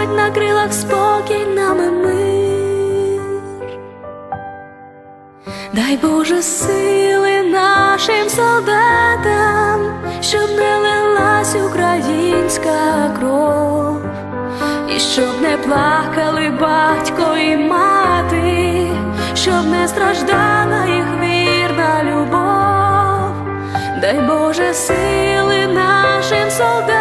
несуть на крилах спокій нами мир. Дай Боже сили нашим солдатам, щоб не лилась українська кров, і щоб не плакали батько і мати, щоб не страждала їх вірна любов. Дай Боже сили нашим солдатам,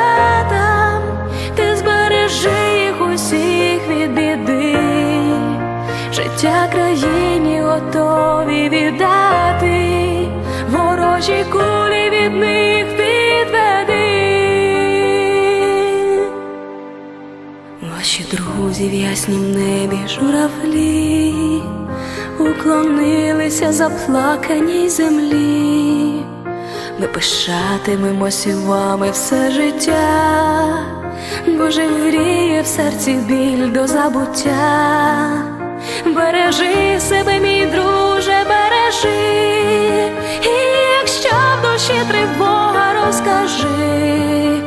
життя країні готові віддати, ворожі кулі від них відведи. Ваші друзі в яснім небі журавлі уклонилися заплаканій землі. Ми пишатимемося вами все життя, Боже вріє в серці біль до забуття. Бережи себе, мій друже, бережи, і якщо в душі тривога, розкажи,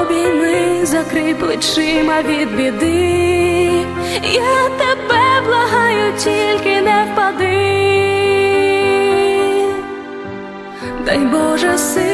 обійми, закрий плечима від біди, я тебе благаю, тільки не впади. Дай Боже сили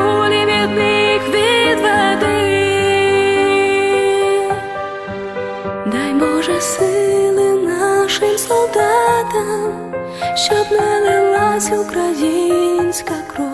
Дай Боже сили нашим солдатам, щоб не лилась українська кров.